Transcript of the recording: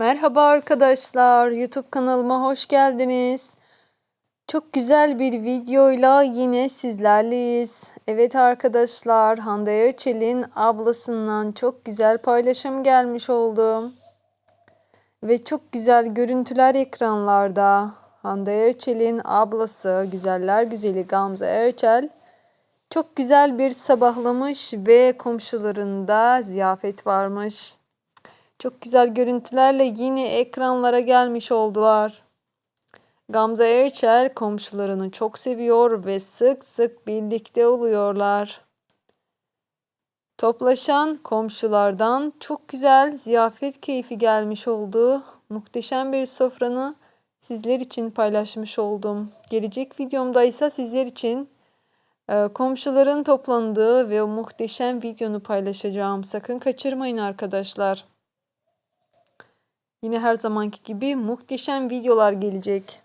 Merhaba arkadaşlar, YouTube kanalıma hoş geldiniz. Çok güzel bir videoyla yine sizlerleyiz. Evet arkadaşlar, Hande Erçel'in ablasından çok güzel paylaşım gelmiş oldu. Ve çok güzel görüntüler ekranlarda. Hande Erçel'in ablası, güzeller güzeli Gamze Erçel çok güzel bir sabahlamış ve komşularında ziyafet varmış. Çok güzel görüntülerle yine ekranlara gelmiş oldular. Gamze Erçel komşularını çok seviyor ve sık sık birlikte oluyorlar. Toplaşan komşulardan çok güzel ziyafet keyfi gelmiş oldu. Muhteşem bir sofranı sizler için paylaşmış oldum. Gelecek videomda ise sizler için e, komşuların toplandığı ve muhteşem videonu paylaşacağım. Sakın kaçırmayın arkadaşlar. Yine her zamanki gibi muhteşem videolar gelecek.